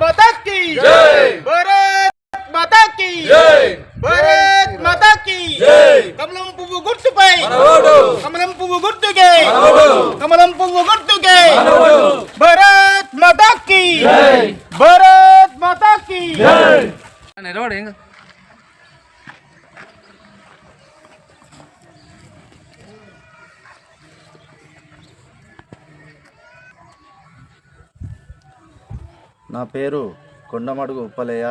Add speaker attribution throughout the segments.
Speaker 1: Mataki. Jai. Barat Mataki. Jai. Mataki. Kamu lempu bugur supaya. Kamu lempu bugur tuh, Jai. Kamu lempu bugur.
Speaker 2: నా పేరు కొండమడుగు ఉప్పలయ్య.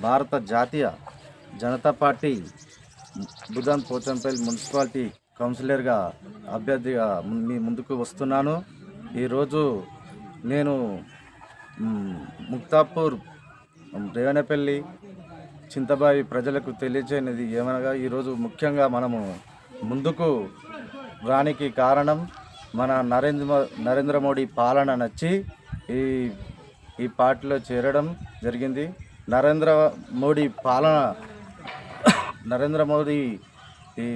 Speaker 2: భారత జాతీయ Janata party Bhoodan Pochampally municipality కౌన్సిలర్గా అభ్యర్థిగా మీ ముందుకు వస్తున్నాను. ఈరోజు నేను ముక్తాపూర్ రేవనపల్లి చింతబావి ప్రజలకు తెలియచేయనిది ఏమనగా ఈరోజు ముఖ్యంగా మనము ముందుకు రానికి కారణం మన నరేంద్ర మో- నరేంద్ర మోడీ పాలన నచ్చి ఈ ఈ పార్టీలో చేరడం జరిగింది. నరేంద్ర మోడీ పాలన నరేంద్ర మోదీ ఈ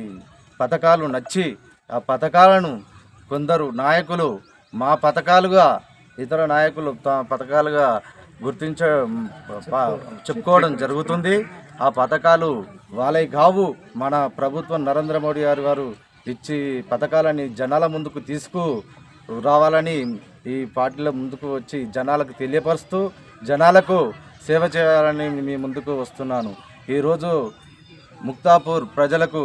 Speaker 2: పథకాలు నచ్చి ఆ పథకాలను కొందరు నాయకులు మా పథకాలుగా ఇతర నాయకులు తమ పథకాలుగా గుర్తించ చెప్పుకోవడం జరుగుతుంది. ఆ పథకాలు వాళ్ళే కావు మన ప్రభుత్వం నరేంద్ర మోడీ గారు వారు ఇచ్చి పథకాలని జనాల ముందుకు తీసుకు రావాలని ఈ పార్టీలో ముందుకు వచ్చి జనాలకు తెలియపరుస్తూ జనాలకు సేవ చేయాలని మీ ముందుకు వస్తున్నాను. ఈరోజు ముక్తాపూర్ ప్రజలకు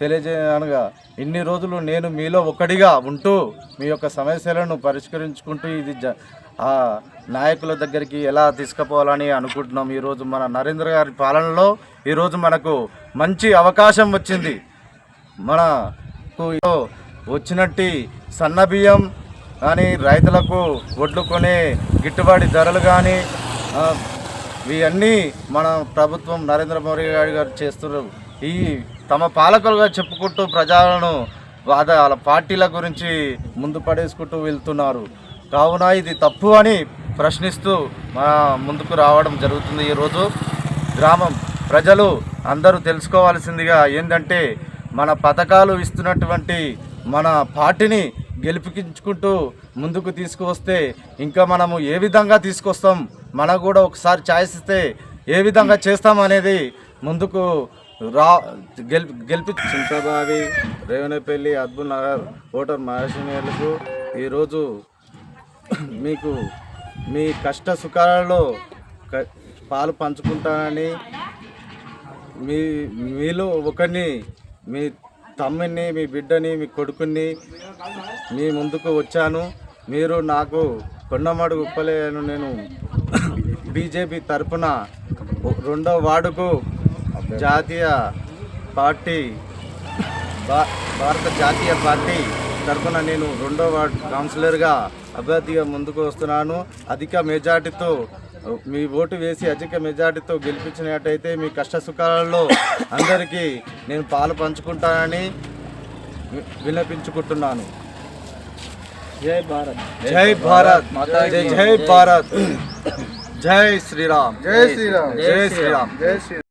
Speaker 2: తెలియజేయనగా ఇన్ని రోజులు నేను మీలో ఒకటిగా ఉంటూ మీ యొక్క సమస్యలను పరిష్కరించుకుంటూ ఇది జ ఆ నాయకుల దగ్గరికి ఎలా తీసుకుపోవాలని అనుకుంటున్నాం. ఈరోజు మన నరేంద్ర గారి పాలనలో ఈరోజు మనకు మంచి అవకాశం వచ్చింది. మనకు వచ్చినట్టు సన్న బియ్యం కానీ రైతులకు ఒడ్లు కొనే గిట్టుబాటు ధరలు కానీ ఇవన్నీ మన ప్రభుత్వం నరేంద్ర మోడీ గారు గారు చేస్తున్నారు. ఈ తమ పాలకులుగా చెప్పుకుంటూ ప్రజలను వాద వాళ్ళ పార్టీల గురించి ముందు పడేసుకుంటూ వెళ్తున్నారు. కావున ఇది తప్పు అని ప్రశ్నిస్తూ మన ముందుకు రావడం జరుగుతుంది ఈరోజు గ్రామం ప్రజలు అందరూ తెలుసుకోవాల్సిందిగా ఏంటంటే మన పథకాలు ఇస్తున్నటువంటి మన పార్టీని గెలిపించుకుంటూ ముందుకు తీసుకువస్తే ఇంకా మనము ఏ విధంగా తీసుకొస్తాం? మనకు కూడా ఒకసారి ఛాయిస్ ఇస్తే ఏ విధంగా చేస్తాం అనేది ముందుకు రా గెలిపి గెలిపి చింతబావి రేవనపల్లి అద్భుత్ నగర్ ఓటర్ మహాశీనియర్లకు ఈరోజు మీకు మీ కష్ట సుఖాలలో పాలు పంచుకుంటానని మీ మీలో ఒకరిని మీ తమ్మిని మీ బిడ్డని మీ కొడుకుని మీ ముందుకు వచ్చాను. మీరు నాకు కొండమాడు ఉప్పలేను నేను బీజేపీ తరపున రెండో వార్డుకు జాతీయ పార్టీ భా- భారత జాతీయ పార్టీ తరఫున నేను రెండో వార్డ్ కౌన్సిలర్గా అభ్యర్థిగా ముందుకు వస్తున్నాను. అధిక మెజార్టీతో మీ ఓటు వేసి అధిక మెజార్టీతో గెలిపించినట్టయితే మీ కష్ట సుఖాలలో అందరికీ నేను పాలు పంచుకుంటానని విన్నపించుకుంటున్నాను.
Speaker 3: జై భారత్. జై భారత్. జై జై భారత్.
Speaker 2: జై శ్రీరామ్. జై
Speaker 3: శ్రీరామ్. జై శ్రీరామ్.
Speaker 4: జై శ్రీరామ్.